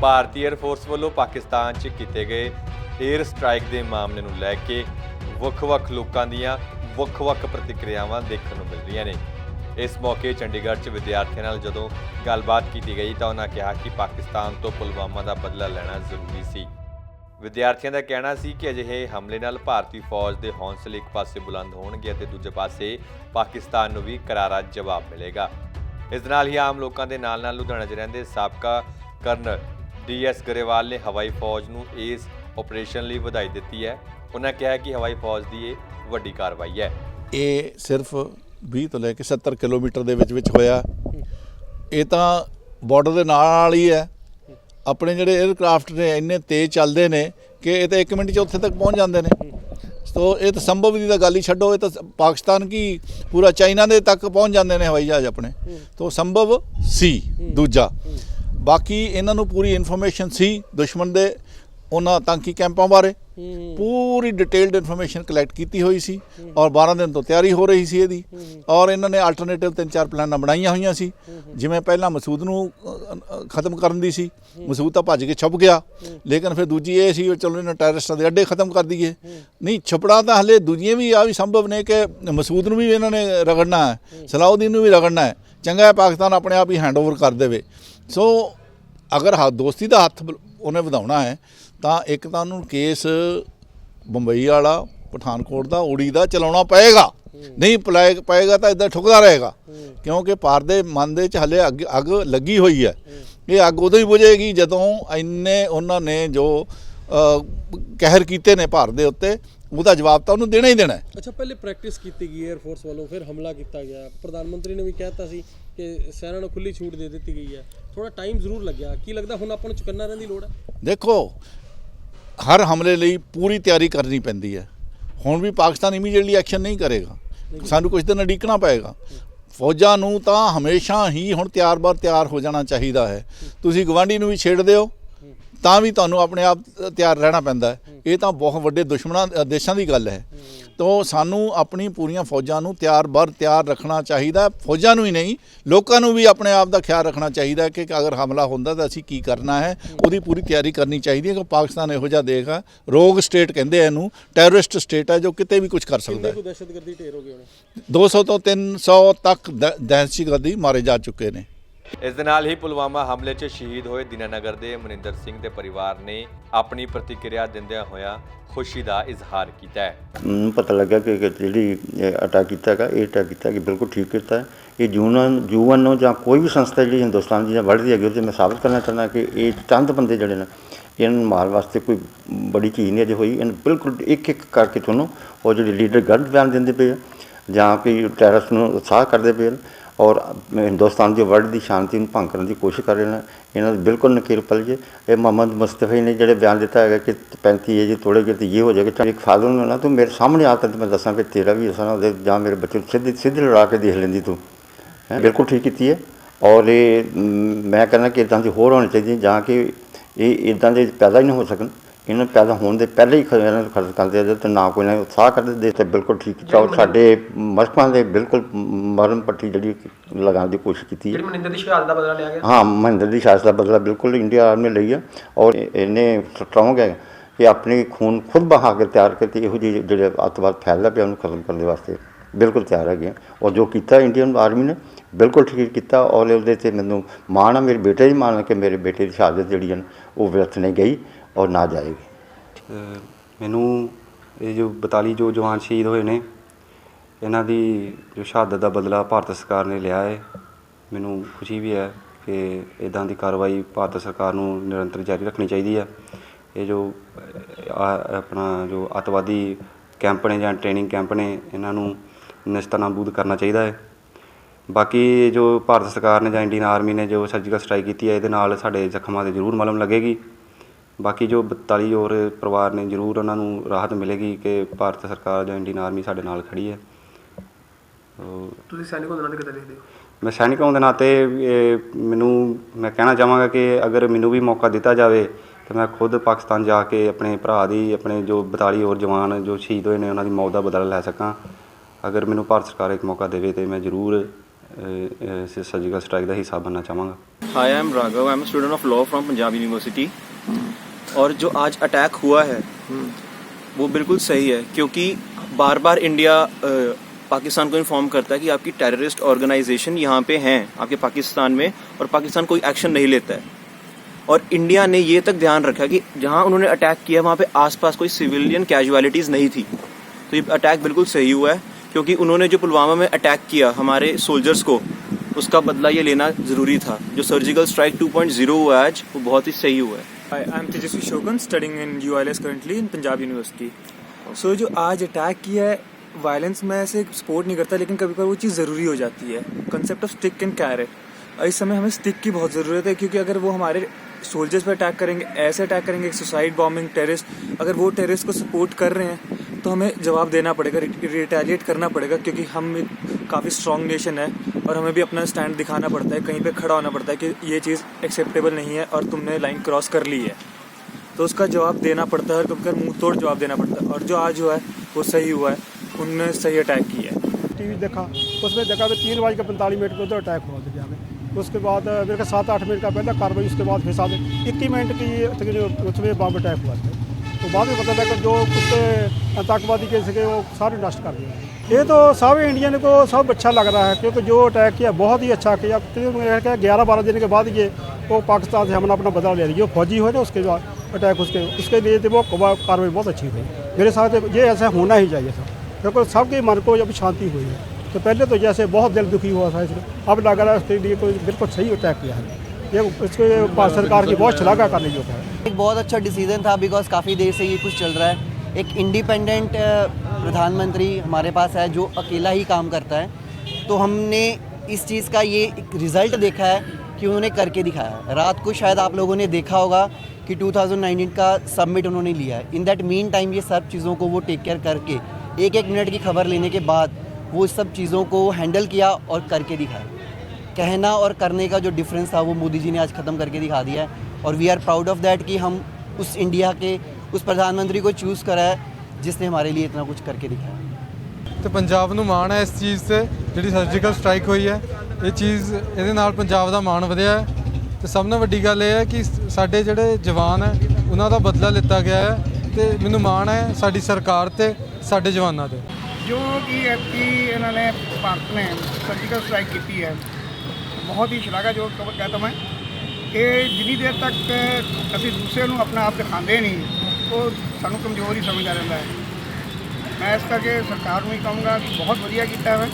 ਭਾਰਤੀ air force ਵੱਲੋਂ ਪਾਕਿਸਤਾਨ 'ਚ ਕੀਤੇ ਗਏ 에ਅਰ ਸਟ੍ਰਾਈਕ ਦੇ ਮਾਮਲੇ ਨੂੰ ਲੈ ਕੇ ਵੱਖ-ਵੱਖ ਲੋਕਾਂ ਦੀਆਂ ਵੱਖ-ਵੱਖ ਪ੍ਰਤੀਕਿਰਿਆਵਾਂ ਦੇਖਣ ਨੂੰ ਮਿਲ ਰਹੀਆਂ ਨੇ। ਇਸ ਮੌਕੇ ਚੰਡੀਗੜ੍ਹ 'ਚ ਵਿਦਿਆਰਥੀਆਂ ਨਾਲ ਜਦੋਂ ਗੱਲਬਾਤ ਕੀਤੀ ਗਈ ਤਾਂ ਉਹਨਾਂ ਕਿਹਾ ਕਿ ਪਾਕਿਸਤਾਨ ਤੋਂ ਪੁਲਵਾਮਾ ਦਾ ਬਦਲਾ ਲੈਣਾ ਜ਼ਰੂਰੀ ਸੀ। ਵਿਦਿਆਰਥੀਆਂ ਦਾ ਕਹਿਣਾ ਸੀ ਕਿ ਅਜਿਹੇ ਹਮਲੇ ਨਾਲ ਭਾਰਤੀ ਫੌਜ ਦੇ ਹੌਸਲੇ ਇੱਕ ਪਾਸੇ ਬੁਲੰਦ ਹੋਣਗੇ ਅਤੇ ਦੂਜੇ ਪਾਸੇ ਪਾਕਿਸਤਾਨ ਨੂੰ ਵੀ ਕਰਾਰਾ ਜਵਾਬ ਮਿਲੇਗਾ। ਇਸ ਨਾਲ ਹੀ ਆਮ ਲੋਕਾਂ ਦੇ ਨਾਲ ਨਾਲ ਲੁਧਿਆਣਾ 'ਚ ਰਹਿੰਦੇ ਸਾਬਕਾ ਕਰਨਲ ਡੀਐਸ ਗਰੇਵਾਲ ਨੇ ਹਵਾਈ ਫੌਜ ਨੂੰ ਇਸ ਆਪਰੇਸ਼ਨ ਲਈ ਵਧਾਈ ਦਿੱਤੀ ਹੈ। ਉਹਨਾਂ ਕਿਹਾ ਕਿ ਹਵਾਈ ਫੌਜ ਦੀ ਇਹ ਵੱਡੀ ਕਾਰਵਾਈ ਹੈ। ਇਹ ਸਿਰਫ 20 ਤੋਂ ਲੈ ਕੇ 70 ਕਿਲੋਮੀਟਰ ਦੇ ਵਿੱਚ ਵਿੱਚ ਹੋਇਆ। ਇਹ ਤਾਂ ਬਾਰਡਰ ਦੇ ਨਾਲ ਹੀ ਹੈ। ਆਪਣੇ ਜਿਹੜੇ 에ਅਰਕ੍ਰਾਫਟ ਨੇ ਇੰਨੇ ਤੇਜ਼ ਚੱਲਦੇ ਨੇ ਕਿ ਇਹ ਤਾਂ 1 ਮਿੰਟ 'ਚ ਉੱਥੇ ਤੱਕ ਪਹੁੰਚ ਜਾਂਦੇ ਨੇ। ਸੋ ਇਹ ਤਾਂ ਸੰਭਵ ਦੀ ਤਾਂ ਗੱਲ ਹੀ ਛੱਡੋ ਇਹ ਤਾਂ ਪਾਕਿਸਤਾਨ ਕੀ ਪੂਰਾ ਚਾਈਨਾ ਦੇ ਤੱਕ ਪਹੁੰਚ ਜਾਂਦੇ ਨੇ ਹਵਾਈ ਜਹਾਜ਼ ਆਪਣੇ। ਤੋਂ ਸੰਭਵ ਸੀ ਦੂਜਾ। ਬਾਕੀ ਇਹਨਾਂ ਨੂੰ ਪੂਰੀ ਇਨਫੋਰਮੇਸ਼ਨ ਸੀ ਦੁਸ਼ਮਣ ਦੇ ਉਹਨਾਂ ਆਤੰਕੀ ਕੈਂਪਾਂ ਬਾਰੇ। ਪੂਰੀ ਡਿਟੇਲਡ ਇਨਫੋਰਮੇਸ਼ਨ ਕਲੈਕਟ ਕੀਤੀ ਹੋਈ ਸੀ ਔਰ 12 ਦਿਨ ਤੋਂ ਤਿਆਰੀ ਹੋ ਰਹੀ ਸੀ ਇਹਦੀ। ਔਰ ਇਹਨਾਂ ਨੇ ਆਲਟਰਨੇਟਿਵ ਤਿੰਨ ਚਾਰ ਪਲਾਨਾਂ ਬਣਾਈਆਂ ਹੋਈਆਂ ਸੀ। ਜਿਵੇਂ ਪਹਿਲਾਂ ਮਸੂਦ ਨੂੰ ਖਤਮ ਕਰਨ ਦੀ ਸੀ। ਮਸੂਦ ਤਾਂ ਭੱਜ ਕੇ ਛੁਪ ਗਿਆ। ਲੇਕਿਨ ਫਿਰ ਦੂਜੀ ਇਹ ਸੀ ਚਲੋ ਇਹਨਾਂ ਟੈਰਰਿਸਟਾਂ ਦੇ ਅੱਡੇ ਖਤਮ ਕਰ ਦਈਏ। ਨਹੀਂ ਛੁਪੜਾ ਤਾਂ ਹਲੇ ਦੂਜੀਆਂ ਵੀ ਆ ਵੀ ਸੰਭਵ ਨੇ ਕਿ ਮਸੂਦ ਨੂੰ ਵੀ ਇਹਨਾਂ ਨੇ ਰਗੜਨਾ ਹੈ ਸਲਾਉਦੀਨ ਨੂੰ ਵੀ ਰਗੜਨਾ ਹੈ। ਚੰਗਾ ਹੈ ਪਾਕਿਸਤਾਨ ਆਪਣੇ ਆਪ ਹੀ ਹੈਂਡਓਵਰ ਕਰ ਦੇਵੇ। ਸੋ ਅਗਰ ਹ ਦੋਸਤੀ ਦਾ ਹੱਥ ਉਹਨੇ ਵਧਾਉਣਾ ਹੈ, ਤਾਂ ਇੱਕ ਤਾਂ ਉਹਨੂੰ ਕੇਸ ਬੰਬਈ ਵਾਲਾ, ਪਠਾਨਕੋਟ ਦਾ, ਉੜੀ ਦਾ ਚਲਾਉਣਾ ਪਏਗਾ। ਨਹੀਂ ਪਲਾਏ ਪਏਗਾ ਤਾਂ ਇਦਾਂ ਠੁਕਦਾ ਰਹੇਗਾ। ਕਿਉਂਕਿ ਭਾਰਤ ਦੇ ਮਨ ਦੇ ਚ ਹਲੇ ਅੱਗ ਅੱਗ ਲੱਗੀ ਹੋਈ ਹੈ। ਇਹ ਅੱਗ ਉਦੋਂ ਹੀ ਬੁਝੇਗੀ ਜਦੋਂ ਇੰਨੇ ਉਹਨਾਂ ਨੇ ਜੋ ਕਹਿਰ ਕੀਤੇ ਨੇ ਭਾਰਤ ਦੇ ਉੱਤੇ, ਉਹਦਾ ਜਵਾਬ ਤਾਂ ਉਹਨੂੰ ਦੇਣਾ ਹੀ ਦੇਣਾ ਅੱਛਾ, ਪਹਿਲੇ ਪ੍ਰੈਕਟਿਸ ਕੀਤੀ ਗਈ 에ਅਰ ਫੋਰਸ ਵੱਲੋਂ, ਫਿਰ ਹਮਲਾ ਕੀਤਾ ਗਿਆ। ਪ੍ਰਧਾਨ ਮੰਤਰੀ ਨੇ ਵੀ ਕਹਿਤਾ ਸੀ ਕਿ ਸੈਨਾ ਨੂੰ ਖੁੱਲੀ ਛੂਟ ਦੇ ਦਿੱਤੀ ਗਈ ਹੈ। ਥੋੜਾ ਟਾਈਮ ਜ਼ਰੂਰ ਲੱਗਿਆ। ਕੀ ਲੱਗਦਾ ਹੁਣ ਆਪਾਂ ਨੂੰ ਚੁਕੰਨਾ ਰਹਿਣ ਦੀ ਲੋੜ ਹੈ? ਦੇਖੋ ਹਰ ਹਮਲੇ ਲਈ ਪੂਰੀ ਤਿਆਰੀ ਕਰਨੀ ਪੈਂਦੀ ਹੈ। ਹੁਣ ਵੀ ਪਾਕਿਸਤਾਨ ਇਮੀਡੀਏਟਲੀ ਐਕਸ਼ਨ ਨਹੀਂ ਕਰੇਗਾ। ਸਾਨੂੰ ਕੁਝ ਦਿਨ ਅਡੀਕਣਾ ਪਏਗਾ। ਫੌਜਾਂ ਨੂੰ ਤਾਂ ਹਮੇਸ਼ਾ ਹੀ ਹੁਣ ਤਿਆਰ-ਬਰ ਤਿਆਰ ਹੋ ਜਾਣਾ ਚਾਹੀਦਾ ਹੈ। ਤੁਸੀਂ ਗਵਾਂਢੀ ਨੂੰ ਵੀ ਛੇੜਦੇ ਹੋ ਤਾਂ ਵੀ ਤੁਹਾਨੂੰ ਆਪਣੇ ਆਪ ਤਿਆਰ ਰਹਿਣਾ ਪੈਂਦਾ ਹੈ। ਇਹ ਤਾਂ ਬਹੁਤ ਵੱਡੇ ਦੁਸ਼ਮਣਾਂ ਦੇਸ਼ਾਂ ਦੀ ਗੱਲ ਹੈ। ਤੋਂ ਸਾਨੂੰ ਆਪਣੀ ਪੂਰੀਆਂ ਫੌਜਾਂ ਨੂੰ ਤਿਆਰ-ਬਰ ਤਿਆਰ ਰੱਖਣਾ ਚਾਹੀਦਾ। ਫੌਜਾਂ ਨੂੰ ਹੀ ਨਹੀਂ ਲੋਕਾਂ ਨੂੰ ਵੀ ਆਪਣੇ ਆਪ ਦਾ ਖਿਆਲ ਰੱਖਣਾ ਚਾਹੀਦਾ ਕਿ ਅਗਰ ਹਮਲਾ ਹੁੰਦਾ ਤਾਂ ਅਸੀਂ ਕੀ ਕਰਨਾ ਹੈ। ਉਹਦੀ ਪੂਰੀ ਤਿਆਰੀ ਕਰਨੀ ਚਾਹੀਦੀ ਹੈ ਕਿ ਪਾਕਿਸਤਾਨ ਇਹੋ ਜਿਹਾ ਦੇਖ ਆ। ਰੋਗ ਸਟੇਟ ਕਹਿੰਦੇ ਆ ਇਹਨੂੰ ਟੈਰਰਿਸਟ ਸਟੇਟ ਹੈ ਜੋ ਕਿਤੇ ਵੀ ਕੁਝ ਕਰ ਸਕਦਾ ਹੈ। ਦਹਿਸ਼ਤਗਰਦੀ ਢੇਰ ਹੋ ਗਏ ਹੋਣੇ? 200 ਤੋਂ 300 ਤੱਕ ਦਹਿਸ਼ਤਗਰਦੀ ਮਾਰੇ ਜਾ ਚੁੱਕੇ ਨੇ। ਇਸ ਦੇ ਨਾਲ ਹੀ ਪੁਲਵਾਮਾ ਹਮਲੇ 'ਚ ਸ਼ਹੀਦ ਹੋਏ ਦੀਨਾਨਗਰ ਦੇ ਮਨਿੰਦਰ ਸਿੰਘ ਦੇ ਪਰਿਵਾਰ ਨੇ ਆਪਣੀ ਪ੍ਰਤੀਕਿਰਿਆ ਦਿੰਦਿਆਂ ਹੋਇਆ ਖੁਸ਼ੀ ਦਾ ਇਜ਼ਹਾਰ ਕੀਤਾ ਹੈ। ਮੈਨੂੰ ਪਤਾ ਲੱਗਾ ਕਿ ਜਿਹੜੀ ਅਟੈਕ ਕੀਤਾ ਹੈਗਾ, ਇਹ ਅਟੈਕ ਕੀਤਾ ਕਿ ਬਿਲਕੁਲ ਠੀਕ ਕੀਤਾ ਹੈ। ਇਹ ਜੂਨ ਜੂਨ ਨੂੰ ਜਾਂ ਕੋਈ ਵੀ ਸੰਸਥਾ ਜਿਹੜੀ ਹਿੰਦੁਸਤਾਨ ਦੀ ਜਾਂ ਵਰਲਡ ਦੀ ਹੈਗੀ, ਉਹਦੇ ਮੈਂ ਸਾਬਤ ਕਰਨਾ ਚਾਹੁੰਦਾ ਕਿ ਇਹ ਚੰਦ ਬੰਦੇ ਜਿਹੜੇ ਨੇ, ਇਹਨਾਂ ਨੂੰ ਮਾਰਨ ਵਾਸਤੇ ਕੋਈ ਬੜੀ ਚੀਜ਼ ਨਹੀਂ ਅਜੇ ਹੋਈ। ਇਹਨਾਂ ਬਿਲਕੁਲ ਇੱਕ ਇੱਕ ਕਰਕੇ ਤੁਹਾਨੂੰ ਉਹ ਜਿਹੜੇ ਲੀਡਰ ਗਲਤ ਬਿਆਨ ਦਿੰਦੇ ਪਏ ਆ ਜਾਂ ਕੋਈ ਟੈਰਰਿਸਟ ਨੂੰ ਉਤਸ਼ਾਹ ਕਰਦੇ ਪਏ ਨੇ ਔਰ ਹਿੰਦੁਸਤਾਨ ਦੀ ਵਰਲਡ ਦੀ ਸ਼ਾਂਤੀ ਨੂੰ ਭੰਗ ਕਰਨ ਦੀ ਕੋਸ਼ਿਸ਼ ਕਰ ਰਹੇ ਨੇ। ਇਹਨਾਂ ਦੇ ਬਿਲਕੁਲ ਨਕੀਰ ਪਲ ਇਹ ਮੁਹੰਮਦ ਮੁਸਤਫੀ ਨੇ ਜਿਹੜੇ ਬਿਆਨ ਦਿੱਤਾ ਹੈਗਾ ਕਿ 35 ਏਜ ਤੋੜੇਗੇ ਤੇ ਇਹ ਹੋ ਜਾਏਗਾ। ਚਾਹੇ ਇੱਕ ਫਾਦਰ ਨੂੰ ਨਾ ਤੂੰ ਮੇਰੇ ਸਾਹਮਣੇ ਆ ਕੇ ਮੈਂ ਦੱਸਾਂ ਕਿ ਤੇਰਾ ਵੀ ਅਸਾਂ ਉਹਦੇ ਜਾਂ ਮੇਰੇ ਬੱਚੇ ਨੂੰ ਸਿੱਧੀ ਸਿੱਧੀ ਲੜਾ ਕੇ ਦੇਖ ਲੈਂਦੀ ਤੂੰ। ਬਿਲਕੁਲ ਠੀਕ ਕੀਤੀ ਹੈ ਔਰ ਇਹ, ਮੈਂ ਕਹਿੰਦਾ ਕਿ ਇਦਾਂ ਦੀ ਹੋਰ ਹੋਣੀ ਚਾਹੀਦੀ ਜਾਂ ਕਿ ਇਹ ਇਦਾਂ ਦੇ ਪੈਦਾ ਹੀ ਨਾ ਹੋ ਸਕਣ। ਇਹਨਾਂ ਨੂੰ ਪੈਦਾ ਹੋਣ ਦੇ ਪਹਿਲੇ ਹੀ ਖ- ਇਹਨਾਂ ਨੂੰ ਖਰਚ ਕਰਦੇ ਆ ਤੇ ਨਾ ਕੋਈ ਨਾ ਉਤਸ਼ਾਹ ਕਰਦੇ ਦੇ ਤੇ ਬਿਲਕੁਲ ਠੀਕ ਕੀਤਾ। ਔਰ ਸਾਡੇ ਮਸਕਾਂ ਦੇ ਬਿਲਕੁਲ ਮਰਨ ਪੱਟੀ ਜਿਹੜੀ ਲਗਾਉਣ ਦੀ ਕੋਸ਼ਿਸ਼ ਕੀਤੀ ਹੈ। ਮਨਿੰਦਰ ਦੀ ਸ਼ਹਾਦਤ ਦਾ ਬਦਲਾ ਲਿਆ ਗਿਆ। ਹਾਂ ਮਹਿੰਦਰ ਦੀ ਸ਼ਾਸਤ ਦਾ ਬਦਲਾ ਬਿਲਕੁਲ ਇੰਡੀਆ ਆਰਮੀ ਲਈ ਹੈ ਔਰ ਇਹਨੇ ਸਟਰੋਂਗ ਹੈ ਕਿ ਆਪਣੀ ਖੂਨ ਖੁਦ ਬਹਾ ਕੇ ਤਿਆਰ ਕਰਕੇ ਇਹੋ ਜਿਹੇ ਜਿਹੜੇ ਅੱਤਵਾਦ ਫੈਲਦਾ ਪਿਆ ਉਹਨੂੰ ਖਤਮ ਕਰਨ ਦੇ ਵਾਸਤੇ ਬਿਲਕੁਲ ਤਿਆਰ ਹੈਗੇ ਹਾਂ। ਔਰ ਜੋ ਕੀਤਾ ਇੰਡੀਅਨ ਆਰਮੀ ਨੇ ਬਿਲਕੁਲ ਠੀਕ ਕੀਤਾ। ਔਰ ਉਹਦੇ ਤੇ ਮੈਨੂੰ ਮਾਣ ਆ ਮੇਰੇ ਬੇਟੇ ਦੀ ਮਾਣ ਆ ਕਿ ਮੇਰੇ ਬੇਟੇ ਦੀ ਸ਼ਹਾਦਤ ਜਿਹੜੀ ਹੈ ਉਹ ਵਿਅਰਥ ਨਹੀਂ ਗਈ। ਔਰ ਨਾ ਜਾਏਗੀ। ਮੈਨੂੰ ਇਹ ਜੋ 42 ਜੋ ਜਵਾਨ ਸ਼ਹੀਦ ਹੋਏ ਨੇ, ਇਹਨਾਂ ਦੀ ਜੋ ਸ਼ਹਾਦਤ ਦਾ ਬਦਲਾ ਭਾਰਤ ਸਰਕਾਰ ਨੇ ਲਿਆ ਹੈ, ਮੈਨੂੰ ਖੁਸ਼ੀ ਵੀ ਹੈ ਕਿ ਇਦਾਂ ਦੀ ਕਾਰਵਾਈ ਭਾਰਤ ਸਰਕਾਰ ਨੂੰ ਨਿਰੰਤਰ ਜਾਰੀ ਰੱਖਣੀ ਚਾਹੀਦੀ ਹੈ। ਇਹ ਜੋ ਆਪਣਾ ਜੋ ਅਤਵਾਦੀ ਕੈਂਪ ਨੇ ਜਾਂ ਟ੍ਰੇਨਿੰਗ ਕੈਂਪ ਨੇ, ਇਹਨਾਂ ਨੂੰ ਨਿਸਤਨਾਬੂਦ ਕਰਨਾ ਚਾਹੀਦਾ ਹੈ। ਬਾਕੀ ਜੋ ਭਾਰਤ ਸਰਕਾਰ ਨੇ ਜਾਂ ਇੰਡੀਅਨ ਆਰਮੀ ਨੇ ਜੋ ਸਰਜੀਕਲ ਸਟ੍ਰਾਈਕ ਕੀਤੀ ਹੈ, ਇਹਦੇ ਨਾਲ ਸਾਡੇ ਜ਼ਖਮਾਂ ਤੇ ਜ਼ਰੂਰ ਮਲਮ ਲੱਗੇਗੀ। ਬਾਕੀ ਜੋ 42 ਹੋਰ ਪਰਿਵਾਰ ਨੇ ਜ਼ਰੂਰ ਉਹਨਾਂ ਨੂੰ ਰਾਹਤ ਮਿਲੇਗੀ ਕਿ ਭਾਰਤ ਸਰਕਾਰ ਜਾਂ ਇੰਡੀਅਨ ਆਰਮੀ ਸਾਡੇ ਨਾਲ ਖੜੀ ਹੈ। ਤੁਸੀਂ ਸੈਨਿਕ ਦੇ ਨਾਤੇ ਕਿੱਦਾਂ ਦੇਖਦੇ ਹੋ? ਮੈਂ ਸੈਨਿਕ ਹੋਣ ਦੇ ਨਾਤੇ ਇਹ ਮੈਨੂੰ ਮੈਂ ਕਹਿਣਾ ਚਾਹਾਂਗਾ ਕਿ ਅਗਰ ਮੈਨੂੰ ਵੀ ਮੌਕਾ ਦਿੱਤਾ ਜਾਵੇ ਤਾਂ ਮੈਂ ਖੁਦ ਪਾਕਿਸਤਾਨ ਜਾ ਕੇ ਆਪਣੇ ਭਰਾ ਦੀ ਆਪਣੇ ਜੋ 42 ਹੋਰ ਜਵਾਨ ਜੋ ਸ਼ਹੀਦ ਹੋਏ ਨੇ ਉਹਨਾਂ ਦੀ ਮੌਤ ਦਾ ਬਦਲਾ ਲੈ ਸਕਾਂ। ਅਗਰ ਮੈਨੂੰ ਭਾਰਤ ਸਰਕਾਰ ਇੱਕ ਮੌਕਾ ਦੇਵੇ ਤੇ ਮੈਂ ਜ਼ਰੂਰ ਇਸ ਸਰਜੀਕਲ ਸਟ੍ਰਾਈਕ ਦਾ ਹਿੱਸਾ ਬਣਨਾ ਚਾਹਾਂਗਾ। Hi I'm Raghav. I'm student student of law Punjab university और जो आज अटैक हुआ है वो बिल्कुल सही है क्योंकि बार बार इंडिया पाकिस्तान को इन्फॉर्म करता है कि आपकी टेररिस्ट ऑर्गेनाइजेशन यहाँ पे हैं आपके पाकिस्तान में और पाकिस्तान कोई एक्शन नहीं लेता है। और इंडिया ने ये तक ध्यान रखा कि जहाँ उन्होंने अटैक किया वहाँ पे आसपास कोई सिविलियन कैजुअलिटीज़ नहीं थी। तो ये अटैक बिल्कुल सही हुआ है क्योंकि उन्होंने जो पुलवामा में अटैक किया हमारे सोल्जर्स को उसका बदला ये लेना ज़रूरी था। जो सर्जिकल स्ट्राइक 2.0 हुआ आज वो बहुत ही सही हुआ है। Hi, I'm Tejasvi Shogun, studying in UILS currently in Punjab University. So जो आज अटैक किया है वायलेंस में ऐसे सपोर्ट नहीं करता लेकिन कभी कभी वो चीज़ ज़रूरी हो जाती है। Concept of stick and carrot इस समय हमें स्टिक की बहुत ज़रूरत है क्योंकि अगर वो हमारे सोल्जर्स पे अटैक करेंगे ऐसे अटैक करेंगे सुसाइड बॉम्बिंग टेररिस्ट अगर वो टेररिस्ट को सपोर्ट कर रहे हैं तो हमें जवाब देना पड़ेगा रिटेलिएट करना पड़ेगा क्योंकि हम एक काफ़ी स्ट्रॉन्ग नेशन है। और हमें भी अपना स्टैंड दिखाना पड़ता है, कहीं पे खड़ा होना पड़ता है कि ये चीज़ एक्सेप्टेबल नहीं है और तुमने लाइन क्रॉस कर ली है। तो उसका जवाब देना पड़ता है और कभी मुँह तोड़ जवाब देना पड़ता है। और जो आज हुआ है, वो सही हुआ है। उनने सही अटैक किया है। टीवी देखा, उसमें देखा कि तीन बज के पैंतालीस मिनट में उधर अटैक हुआ था में उसके बाद मेरे ख्याल सात आठ मिनट का पहला कार्रवाई, उसके बाद फिर सात इक्कीस मिनट की उसमें बम अटैक हुआ था। तो बाद में पता लगा जो कुत्ते आतंकवादी के थे वो सारे नष्ट कर दिए। ये तो सब इंडियन को सब अच्छा लग रहा है क्योंकि जो अटैक किया बहुत ही अच्छा किया क्योंकि ग्यारह बारह दिन के बाद ये वो पाकिस्तान से हमने अपना बदला ले लिया जो फौजी हुए ना उसके बाद अटैक उसके उसके लिए तो वो कार्रवाई बहुत अच्छी हुई मेरे साथ ये ऐसा होना ही चाहिए था क्योंकि सबके मन को जब शांति हुई है तो पहले तो जैसे बहुत दिल दुखी हुआ था इसमें अब लग रहा है उसके लिए कोई बिल्कुल सही अटैक किया है ये इसके भारत सरकार की बहुत शलाघा करने योग्य है एक बहुत अच्छा डिसीजन था बिकॉज काफ़ी देर से ये कुछ चल रहा है एक इंडिपेंडेंट प्रधानमंत्री हमारे पास है, जो अकेला ही काम करता है तो हमने इस चीज़ का ये रिज़ल्ट देखा है कि उन्होंने करके दिखाया है। रात को शायद आप लोगों ने देखा होगा कि 2019 का सबमिट उन्होंने लिया है। इन दैट मीन टाइम ये सब चीज़ों को वो टेक केयर करके एक एक मिनट की खबर लेने के बाद वो सब चीज़ों को हैंडल किया और करके दिखाया। कहना और करने का जो डिफरेंस था, वो मोदी जी ने आज ख़त्म करके दिखा दिया है। और we are proud of that कि हम उस इंडिया के, उस प्रधानमंत्री को चूज़ करा है। जिसने हमारे लिए इतना कुछ करके दिखाया ਤੇ ਪੰਜਾਬ ਨੂੰ ਮਾਣ ਹੈ ਇਸ ਚੀਜ਼ ਤੇ ਜਿਹੜੀ ਸਰਜੀਕਲ ਸਟ੍ਰਾਈਕ ਹੋਈ ਹੈ ਇਹ ਚੀਜ਼ ਇਹਦੇ ਨਾਲ ਪੰਜਾਬ ਦਾ ਮਾਣ ਵਧਿਆ ਹੈ ਤੇ ਸਭ ਤੋਂ ਵੱਡੀ ਗੱਲ ਇਹ ਹੈ ਕਿ ਸਾਡੇ ਜਿਹੜੇ ਜਵਾਨ ਹੈ ਉਹਨਾਂ ਦਾ ਬਦਲਾ ਲਿੱਤਾ ਗਿਆ ਹੈ ਤੇ ਮੈਨੂੰ ਮਾਣ ਹੈ ਸਾਡੀ ਸਰਕਾਰ ਤੇ ਸਾਡੇ ਜਵਾਨਾਂ ਤੇ ਜੋ ਕਿ ਐਤਕੀ ਇਹਨਾਂ ਨੇ ਭਾਰਤ ਨੇ ਸਰਜੀਕਲ ਸਟ੍ਰਾਈਕ ਕੀਤੀ ਹੈ ਬਹੁਤ ਹੀ ਸ਼ਲਾਘਾਯੋਗ ਕ- ਕਦਮ ਹੈ ਇਹ ਜਿੰਨੀ ਦੇਰ ਤੱਕ ਅਸੀਂ ਦੂਸਰੇ ਨੂੰ ਆਪਣਾ ਆਪ ਦਿਖਾਉਂਦੇ ਨਹੀਂ ਉਹ ਸਾਨੂੰ ਕਮਜ਼ੋਰ ਹੀ ਸਮਝਦਾ ਰਹਿੰਦਾ ਹੈ। ਮੈਂ ਇਸ ਕਰਕੇ ਸਰਕਾਰ ਨੂੰ ਹੀ ਕਹੂੰਗਾ ਕਿ ਬਹੁਤ ਵਧੀਆ ਕੀਤਾ ਹੈ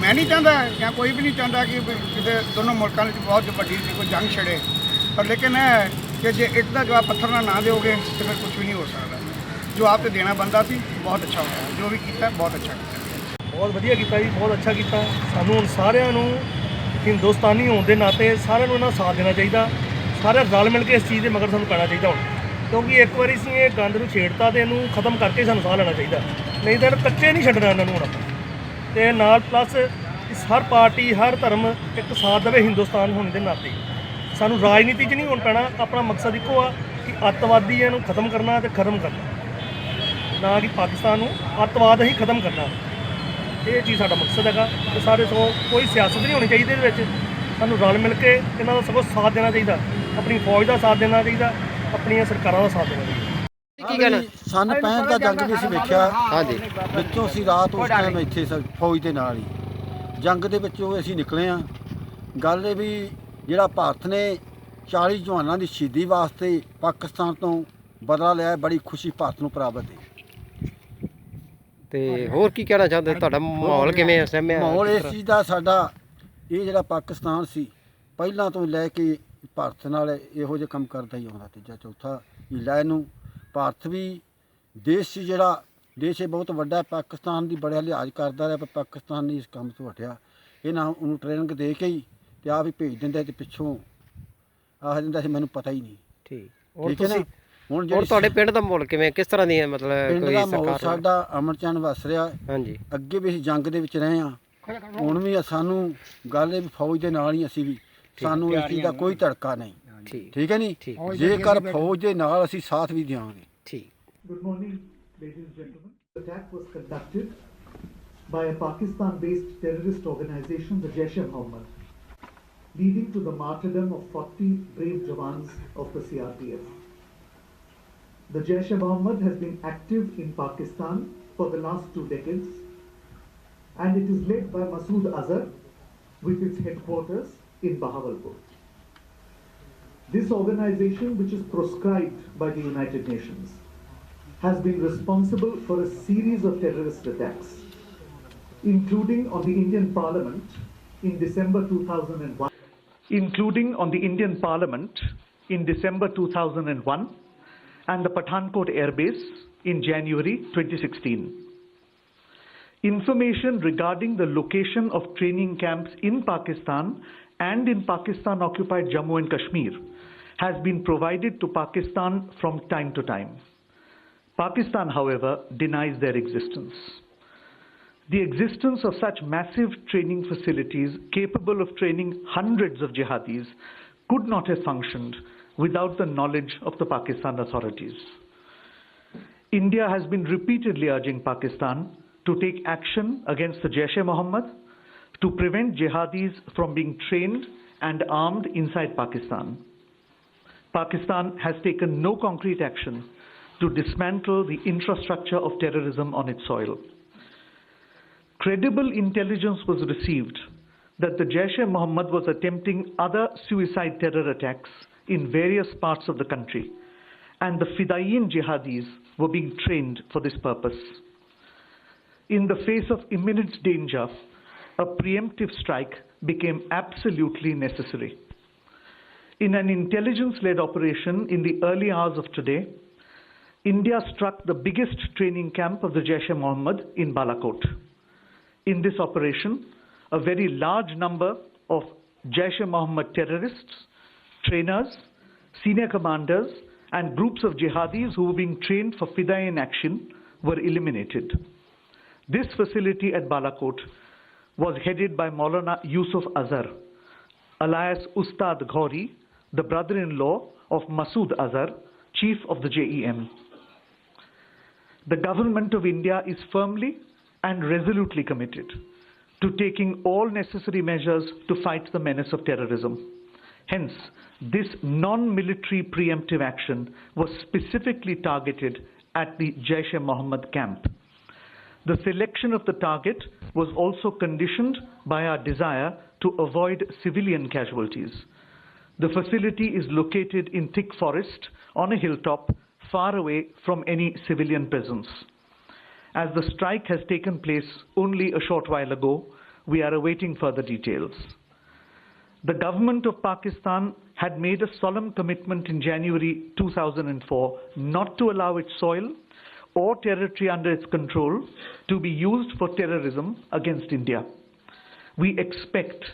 ਮੈਂ ਨਹੀਂ ਚਾਹੁੰਦਾ ਜਾਂ ਕੋਈ ਵੀ ਨਹੀਂ ਚਾਹੁੰਦਾ ਕਿ ਵੀ ਕਿਤੇ ਦੋਨੋਂ ਮੁਲਕਾਂ ਵਿੱਚ ਬਹੁਤ ਵੱਡੀ ਕੋਈ ਜੰਗ ਛੜੇ। ਪਰ ਲੇਕਿਨ ਇਹ ਹੈ ਕਿ ਜੇ ਇੱਕ ਦਾ ਜਵਾਬ ਪੱਥਰ ਨਾਲ ਨਾ ਦਿਓਗੇ, ਤਾਂ ਫਿਰ ਕੁਝ ਵੀ ਨਹੀਂ ਹੋ ਸਕਦਾ। ਜੋ ਆਪ ਤੇ ਦੇਣਾ ਬੰਦਾ ਸੀ, ਬਹੁਤ ਅੱਛਾ ਹੋਇਆ। ਜੋ ਵੀ ਕੀਤਾ, ਬਹੁਤ ਅੱਛਾ ਕੀਤਾ। ਬਹੁਤ ਵਧੀਆ ਕੀਤਾ ਜੀ, ਬਹੁਤ ਅੱਛਾ ਕੀਤਾ। ਸਾਨੂੰ ਹੁਣ ਸਾਰਿਆਂ ਨੂੰ ਹਿੰਦੁਸਤਾਨੀ ਹੋਣ ਦੇ ਨਾਤੇ ਸਾਰਿਆਂ ਨੂੰ ਇਹਨਾਂ ਸਾਥ ਦੇਣਾ ਚਾਹੀਦਾ। ਸਾਰੇ ਰਲ ਮਿਲ ਕੇ ਇਸ ਚੀਜ਼ ਦੇ ਮਗਰ ਸਾਨੂੰ ਪੈਣਾ ਚਾਹੀਦਾ ਹੁਣ। ਕਿਉਂਕਿ ਇੱਕ ਵਾਰੀ ਅਸੀਂ ਇਹ ਗੰਦ ਨੂੰ ਛੇੜਤਾ ਤੇ ਇਹਨੂੰ ਖਤਮ ਕਰਕੇ ਸਾਨੂੰ ਸਾਹ ਲੈਣਾ ਚਾਹੀਦਾ। ਨਹੀਂ ਤਾਂ ਇਹਨੂੰ ਕੱਚੇ ਨਹੀਂ ਛੱਡਣਾ ਇਹਨਾਂ ਨੂੰ ਹੁਣ ਆਪਾਂ। ਤੇ ਨਾਲ ਪਲੱਸ ਹਰ ਪਾਰਟੀ, ਹਰ ਧਰਮ ਇੱਕ ਸਾਥ ਦੇਵੇ ਹਿੰਦੁਸਤਾਨ ਹੋਣ ਦੇ ਨਾਤੇ। ਸਾਨੂੰ ਰਾਜਨੀਤੀ 'ਚ ਨਹੀਂ ਹੋਣ ਪੈਣਾ, ਆਪਣਾ ਮਕਸਦ ਇੱਕੋ ਆ ਕਿ ਅੱਤਵਾਦੀਆਂ ਨੂੰ ਖਤਮ ਕਰਨਾ ਤੇ ਖਤਮ ਕਰਨਾ। ਨਾ ਕਿ ਪਾਕਿਸਤਾਨ ਨੂੰ ਅੱਤਵਾਦ ਹੀ ਖਤਮ ਕਰਨਾ। ਇਹ ਚੀਜ਼ ਸਾਡਾ ਮਕਸਦ ਹੈਗਾ ਤੇ ਸਾਰੇ ਸਗੋਂ ਕੋਈ ਸਿਆਸਤ ਨਹੀਂ ਹੋਣੀ ਚਾਹੀਦੀ ਇਹਦੇ ਵਿੱਚ। ਸਾਨੂੰ ਰਲ ਮਿਲ ਕੇ ਇਹਨਾਂ ਦਾ ਸਗੋਂ ਸਾਥ ਦੇਣਾ ਚਾਹੀਦਾ। ਆਪਣੀ ਫੌਜ ਦਾ ਸਾਥ ਦੇਣਾ ਚਾਹੀਦਾ। ਆਪਣੀਆਂ ਸਰਕਾਰਾਂ ਦਾ ਸਾਥ ਦੇਣਾ ਚਾਹੀਦਾ। ਕੀ ਕਹਿਣਾ ਸਨ 65 ਦਾ ਜੰਗ ਵੀ ਅਸੀਂ ਵੇਖਿਆ ਹਾਂਜੀ। ਵਿੱਚੋਂ ਅਸੀਂ ਰਾਤ ਉਸ ਟਾਈਮ ਇੱਥੇ ਸ- ਫੌਜ ਦੇ ਨਾਲ ਹੀ। ਜੰਗ ਦੇ ਵਿੱਚੋਂ ਅਸੀਂ ਨਿਕਲੇ ਆ ਗੱਲ ਇਹ ਵੀ ਜਿਹੜਾ ਭਾਰਤ ਨੇ 40 ਜਵਾਨਾਂ ਦੀ ਸ਼ਹੀਦੀ ਵਾਸਤੇ ਪਾਕਿਸਤਾਨ ਤੋਂ ਬਦਲਾ ਲਿਆ ਹੈ, ਬੜੀ ਖੁਸ਼ੀ ਭਾਰਤ ਨੂੰ ਪ੍ਰਾਪਤ ਹੈ ਤੇ ਹੋਰ ਕੀ ਕਹਿਣਾ ਚਾਹੁੰਦੇ? ਤੁਹਾਡਾ ਮਾਹੌਲ ਕਿਵੇਂ ਇਸ ਟਾਈਮ ਮਾਹੌਲ ਇਸ ਚੀਜ਼ ਦਾ ਸਾਡਾ ਇਹ ਜਿਹੜਾ ਪਾਕਿਸਤਾਨ ਸੀ ਪਹਿਲਾਂ ਤੋਂ ਲੈ ਕੇ ਭਾਰਤ ਨਾਲ ਇਹੋ ਜਿਹੇ ਕੰਮ ਕਰਦਾ ਹੀ ਆਉਂਦਾ ਤੀਜਾ ਚੌਥਾ ਲੈ ਨੂੰ ਭਾਰਤ ਵੀ ਦੇਸ਼ ਸੀ ਜਿਹੜਾ ਦੇਸ਼ ਇਹ ਬਹੁਤ ਵੱਡਾ ਪਾਕਿਸਤਾਨ ਦੀ ਬੜਾ ਲਿਹਾਜ਼ ਕਰਦਾ ਰਿਹਾ ਪਰ ਪਾਕਿਸਤਾਨ ਨੇ ਇਸ ਕੰਮ ਤੋਂ ਹਟਿਆ। ਇਹਨਾਂ ਉਹਨੂੰ ਟ੍ਰੇਨਿੰਗ ਦੇ ਕੇ ਹੀ ਤੇ ਆਪ ਹੀ ਭੇਜ ਦਿੰਦਾ ਤੇ ਪਿੱਛੋਂ ਆਖ ਦਿੰਦਾ ਸੀ ਮੈਨੂੰ ਪਤਾ ਹੀ ਨਹੀਂ। ਠੀਕ। ਹੈ ਨਾ? ਹੁਣ ਜਿਹੜੀ ਤੁਹਾਡੇ ਪਿੰਡ ਦਾ ਮਾਹੌਲ ਕਿਵੇਂ? ਕਿਸ ਤਰ੍ਹਾਂ ਦੀ ਹੈ ਮਤਲਬ ਕੋਈ ਸਰਕਾਰ ਸਾਡਾ ਅਮਰਚੰਦ ਵਸ ਰਿਹਾ। ਹਾਂਜੀ। ਅੱਗੇ ਵੀ ਅਸੀਂ ਜੰਗ ਦੇ ਵਿੱਚ ਰਹੇ ਹਾਂ। ਹੁਣ ਵੀ ਸਾਨੂੰ ਗੱਲ ਇਹ ਵੀ ਫੌਜ ਦੇ ਨਾਲ ਹੀ ਅਸੀਂ ਵੀ ਸਾਨੂੰ ਇਸ ਚੀਜ਼ ਦਾ ਕੋਈ ਧੜਕਾ ਨਹੀਂ ਠੀਕ ਠੀਕ ਹੈ ਨਹੀਂ ਠੀਕ। ਜੇਕਰ ਫੌਜ ਦੇ ਨਾਲ ਅਸੀਂ ਸਾਥ ਵੀ ਦਿਆਂਗੇ ਠੀਕ Good morning, ladies and gentlemen. The attack was conducted by a Pakistan based terrorist organization, the Jaish e Mohammed. leading to the martyrdom of 40 brave Jawans of the CRPF. The Jaish-e-Mohammed has been active in Pakistan for the last two decades and it is led by Masood Azhar with its headquarters in Bahawalpur. This organization, which is proscribed by the United Nations, has been responsible for a series of terrorist attacks, including on the Indian Parliament in December 2001, including on the Indian Parliament in December 2001 and the Pathankot Air Base in January 2016. Information regarding the location of training camps in Pakistan and in Pakistan occupied Jammu and Kashmir has been provided to Pakistan from time to time. Pakistan, however, denies their existence. The existence of such massive training facilities capable of training hundreds of jihadis could not have functioned without the knowledge of the Pakistan authorities. India has been repeatedly urging Pakistan to take action against the Jaish-e-Mohammed to prevent jihadis from being trained and armed inside Pakistan. Pakistan has taken no concrete action to dismantle the infrastructure of terrorism on its soil. Credible intelligence was received that the Jaish-e-Mohammed was attempting other suicide terror attacks in various parts of the country and the Fidayeen jihadis were being trained for this purpose. In the face of imminent danger, a preemptive strike became absolutely necessary. In an intelligence led operation in the early hours of today, India struck the biggest training camp of the Jaish e Mohammed in Balakot. In this operation, a very large number of Jaish e Mohammed terrorists, trainers, senior commanders, and groups of jihadis who were being trained for Fidayin action were eliminated. This facility at Balakot was headed by Maulana Yusuf Azhar, alias Ustad Ghori, the brother-in-law of Masood Azhar, chief of the JEM. The government of India is firmly and resolutely committed to taking all necessary measures to fight the menace of terrorism. Hence, this non-military preemptive action was specifically targeted at the Jaish-e-Mohammed camp. The selection of the target was also conditioned by our desire to avoid civilian casualties. The facility is located in thick forest on a hilltop far away from any civilian presence. As the strike has taken place only a short while ago, we are awaiting further details. The government of Pakistan had made a solemn commitment in January 2004 not to allow its soil or territory under its control to be used for terrorism against India. We expect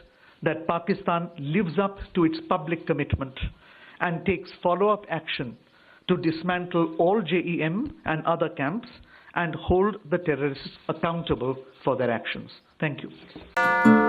that Pakistan lives up to its public commitment and takes follow up action to dismantle all JEM and other camps and hold the terrorists accountable for their actions. Thank you.